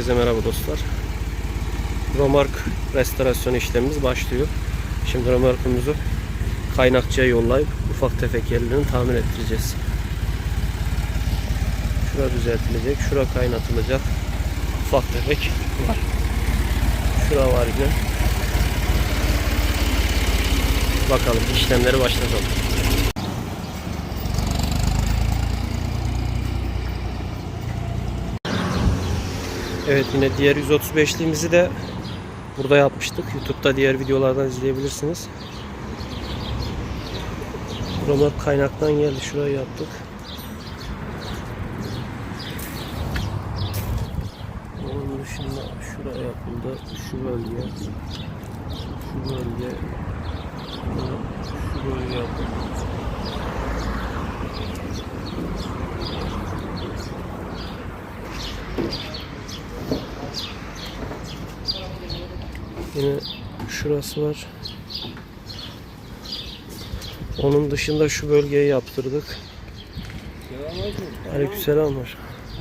Herkese merhaba dostlar. Romark restorasyon işlemimiz başlıyor. Şimdi Romark'ımızı kaynakçıya yollayıp ufak tefek yerlerini tamir ettireceğiz. Şura düzeltilecek, şura kaynatılacak. Ufak tefek var. Şura var yine. Bakalım işlemleri başlatalım. Evet yine diğer 135'liğimizi de burada yapmıştık. YouTube'da diğer videolardan izleyebilirsiniz. Romark kaynaktan geldi. Şurayı yaptık. Onun dışında şuraya yapıldı. Şu bölge. Şu bölge. Şu bölge yapıldı. Yine şurası var. Onun dışında şu bölgeyi yaptırdık. Aleykümselam var.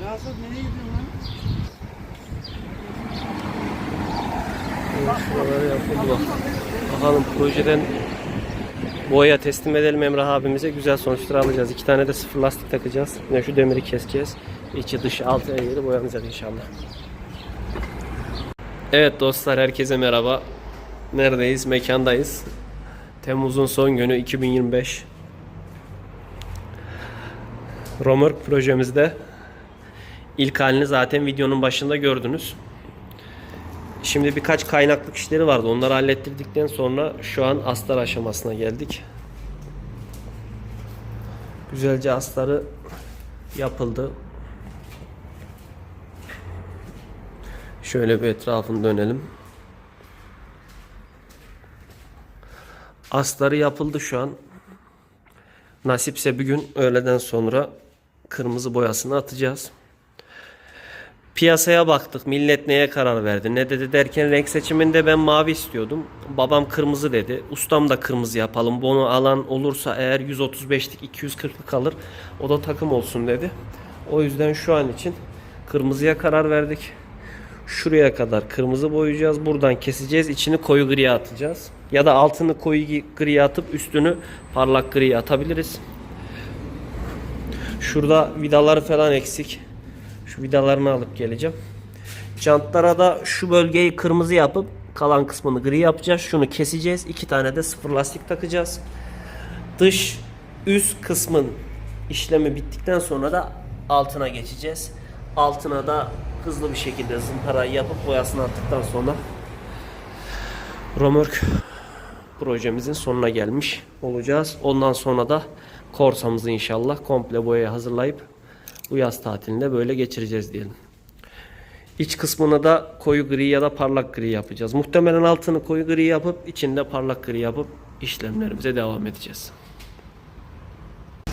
Rasat nereye gidiyorsun lan? Evet, Şuraları yapıldı bak. Bakalım projeden boya teslim edelim Emrah abimize. Güzel sonuçlar alacağız. İki tane de sıfır lastik takacağız. Yine şu demiri keseceğiz. İçi dışı altı her yeri boyanacak inşallah. Evet dostlar herkese merhaba. Neredeyiz? Mekandayız. Temmuz'un son günü 2025. Romork projemizde ilk halini zaten videonun başında gördünüz. Şimdi birkaç kaynaklık işleri vardı. Onları hallettirdikten sonra şu an astar aşamasına geldik. Güzelce astarı yapıldı. Şöyle bir etrafını dönelim. Astarı yapıldı şu an. Nasipse bir gün öğleden sonra kırmızı boyasını atacağız. Piyasaya baktık. Millet neye karar verdi? Ne dedi derken renk seçiminde ben mavi istiyordum. Babam kırmızı dedi. Ustam da kırmızı yapalım. Bunu alan olursa eğer 135'lik 240'lık kalır. O da takım olsun dedi. O yüzden şu an için kırmızıya karar verdik. Şuraya kadar kırmızı boyayacağız. Buradan keseceğiz. İçini koyu griye atacağız. Ya da altını koyu griye atıp üstünü parlak griye atabiliriz. Şurada vidaları falan eksik. Şu vidalarını alıp geleceğim. Jantlara da şu bölgeyi kırmızı yapıp kalan kısmını gri yapacağız. Şunu keseceğiz. İki tane de sıfır lastik takacağız. Dış üst kısmın işlemi bittikten sonra da altına geçeceğiz. Altına da hızlı bir şekilde zımparayı yapıp boyasını attıktan sonra Romörk projemizin sonuna gelmiş olacağız. Ondan sonra da korsamızı inşallah komple boyaya hazırlayıp bu yaz tatilinde böyle geçireceğiz diyelim. İç kısmına da koyu gri ya da parlak gri yapacağız. Muhtemelen altını koyu gri yapıp içinde parlak gri yapıp işlemlerimize devam edeceğiz.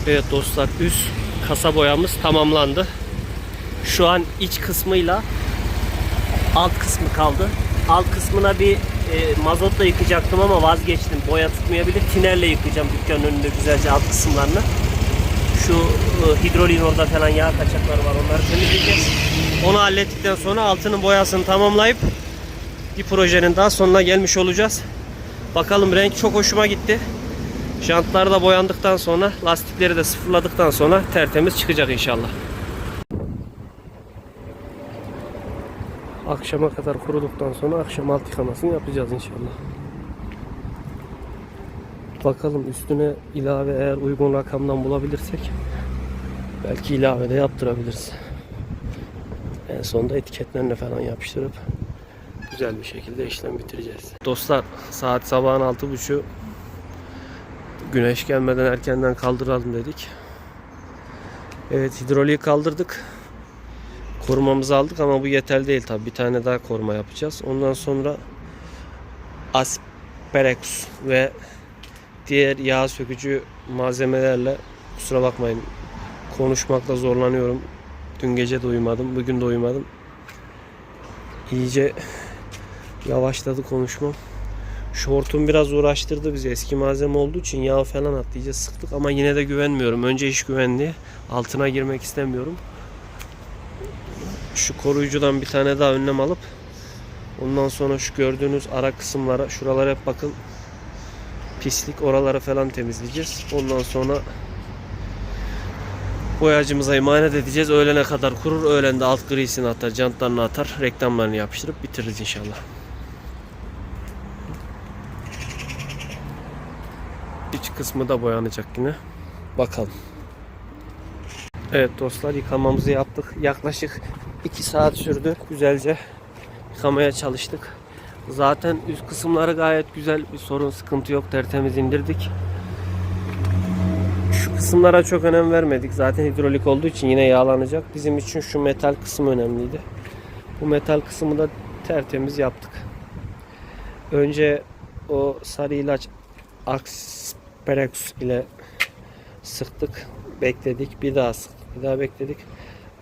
Evet dostlar üst kasa boyamız tamamlandı. Şu an iç kısmıyla alt kısmı kaldı. Alt kısmına bir e, mazotla yıkacaktım ama vazgeçtim. Boya tutmayabilir. Tinerle yıkayacağım dükkanın önünde güzelce alt kısımlarını. Şu e, hidroliğin orada falan yağ kaçakları var. Onları temizleyeceğiz. Onu hallettikten sonra altının boyasını tamamlayıp bir projenin daha sonuna gelmiş olacağız. Bakalım renk çok hoşuma gitti. Jantlar da boyandıktan sonra lastikleri de sıfırladıktan sonra tertemiz çıkacak inşallah. Akşama kadar kuruduktan sonra akşam alt yıkamasını yapacağız inşallah. Bakalım üstüne ilave eğer uygun rakamdan bulabilirsek belki ilave de yaptırabiliriz. En sonunda etiketlerine falan yapıştırıp güzel bir şekilde işlem bitireceğiz. Dostlar saat sabahın altı buçu güneş gelmeden erkenden kaldıralım dedik. Evet hidroliği kaldırdık. Korumamızı aldık ama bu yeterli değil tabi. Bir tane daha koruma yapacağız. Ondan sonra Asperex ve diğer yağ sökücü malzemelerle kusura bakmayın konuşmakta zorlanıyorum. Dün gece de uyumadım, bugün de uyumadım. İyice yavaşladı konuşmam. Şortum biraz uğraştırdı bizi. Eski malzeme olduğu için yağ falan attı. İyice sıktık ama yine de güvenmiyorum. Önce iş güvenliği. Altına girmek istemiyorum. Şu koruyucudan bir tane daha önlem alıp ondan sonra şu gördüğünüz ara kısımlara şuralara hep bakın pislik oraları falan temizleyeceğiz. Ondan sonra boyacımıza emanet edeceğiz. Öğlene kadar kurur. Öğlende alt grisini atar, jantlarını atar, reklamlarını yapıştırıp bitiririz inşallah. İç kısmı da boyanacak yine. Bakalım. Evet dostlar yıkamamızı yaptık. Yaklaşık 2 saat sürdü. Güzelce yıkamaya çalıştık. Zaten üst kısımları gayet güzel. Bir sorun sıkıntı yok. Tertemiz indirdik. Şu kısımlara çok önem vermedik. Zaten hidrolik olduğu için yine yağlanacak. Bizim için şu metal kısmı önemliydi. Bu metal kısmı da tertemiz yaptık. Önce o sarı ilaç Asperex ile sıktık. Bekledik. Bir daha sıktık. Bir daha bekledik.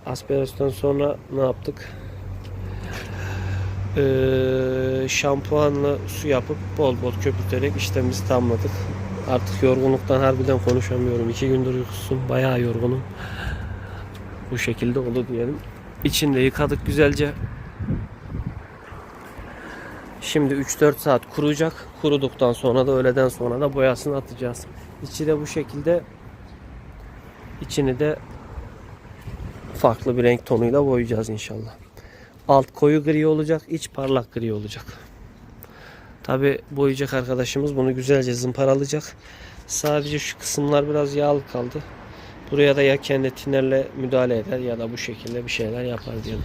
Asperex'ten sonra ne yaptık? Ee, şampuanla su yapıp bol bol köpürterek işlemimizi tamamladık. Artık yorgunluktan harbiden konuşamıyorum. İki gündür uykusuzum. Bayağı yorgunum. Bu şekilde oldu diyelim. İçinde yıkadık güzelce. Şimdi 3-4 saat kuruyacak. Kuruduktan sonra da öğleden sonra da boyasını atacağız. İçi de bu şekilde içini de farklı bir renk tonuyla boyayacağız inşallah. Alt koyu gri olacak, iç parlak gri olacak. Tabi boyayacak arkadaşımız bunu güzelce zımparalayacak. Sadece şu kısımlar biraz yağlı kaldı. Buraya da ya kendi tinerle müdahale eder ya da bu şekilde bir şeyler yapar diyelim.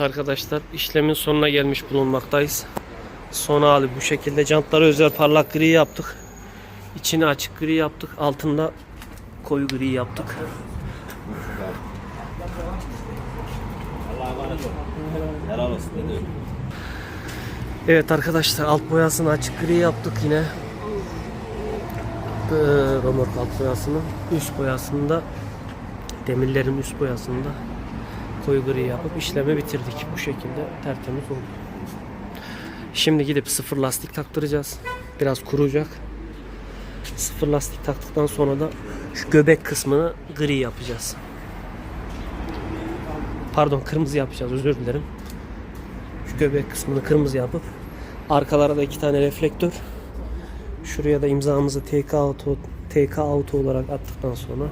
Arkadaşlar işlemin sonuna gelmiş bulunmaktayız. Son hali bu şekilde. Jantları özel parlak gri yaptık. İçini açık gri yaptık. Altında koyu gri yaptık. Evet arkadaşlar alt boyasını açık gri yaptık yine. Ee, Romork alt boyasını. Üst boyasında demirlerin üst boyasında koyu gri yapıp işlemi bitirdik. Bu şekilde tertemiz oldu. Şimdi gidip sıfır lastik taktıracağız. Biraz kuruyacak. Sıfır lastik taktıktan sonra da şu göbek kısmını gri yapacağız. Pardon kırmızı yapacağız özür dilerim. Şu göbek kısmını kırmızı yapıp arkalara da iki tane reflektör. Şuraya da imzamızı TK Auto TK Auto olarak attıktan sonra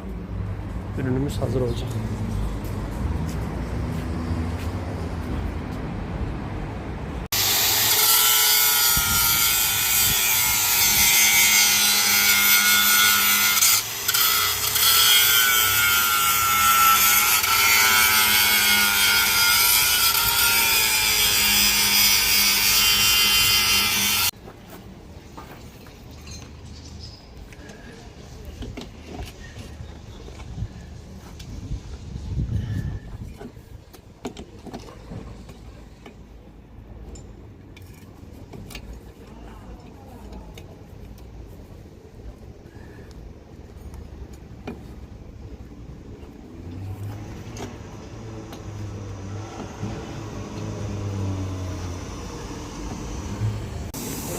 ürünümüz hazır olacak.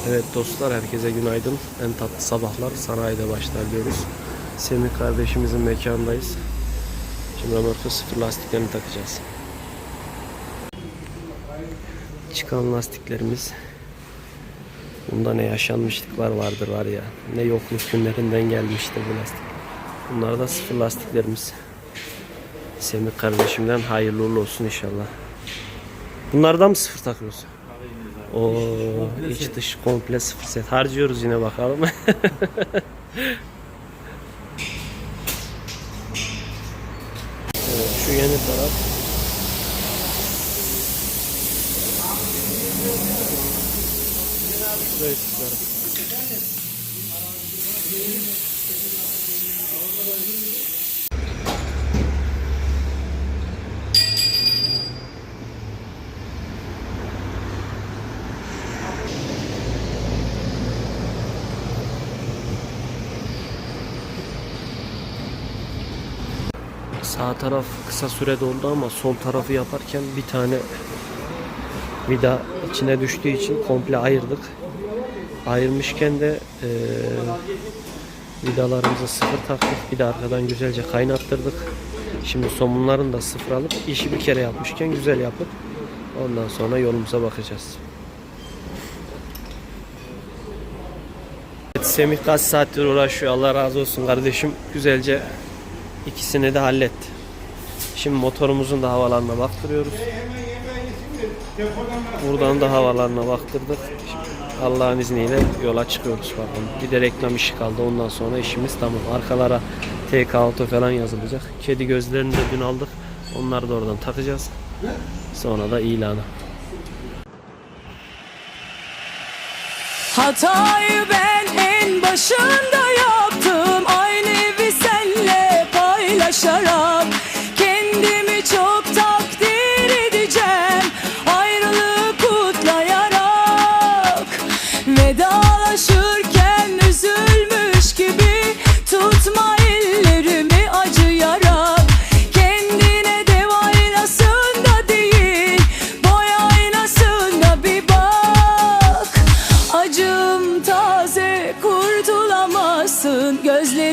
Evet dostlar herkese günaydın. En tatlı sabahlar sanayide başlar diyoruz. Semih kardeşimizin mekanındayız. Şimdi römorka sıfır lastiklerini takacağız. Çıkan lastiklerimiz Bunda ne yaşanmışlıklar vardır var ya. Ne yokluk günlerinden gelmiştir bu lastik. Bunlar da sıfır lastiklerimiz. Semih kardeşimden hayırlı olsun inşallah. Bunlardan mı sıfır takıyorsun? O iç dış komple sıfır set. Harcıyoruz yine bakalım. evet, şu yeni taraf. Tutarım. Sağ taraf kısa sürede oldu ama sol tarafı yaparken bir tane vida içine düştüğü için komple ayırdık. Ayırmışken de eee vidalarımızı sıfır taktık. Bir de arkadan güzelce kaynattırdık. Şimdi somunların da sıfır alıp işi bir kere yapmışken güzel yapıp ondan sonra yolumuza bakacağız. Evet, Semih kaç saattir uğraşıyor. Allah razı olsun kardeşim. Güzelce ikisini de halletti. Şimdi motorumuzun da havalarına baktırıyoruz. Buradan da havalarına baktırdık. Allah'ın izniyle yola çıkıyoruz bakalım. Bir de reklam işi kaldı. Ondan sonra işimiz tamam. Arkalara TK Auto falan yazılacak. Kedi gözlerini de dün aldık. Onları da oradan takacağız. Sonra da ilanı. Hatayı ben en başında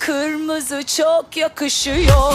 kırmızı çok yakışıyor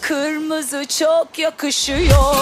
kırmızı çok yakışıyor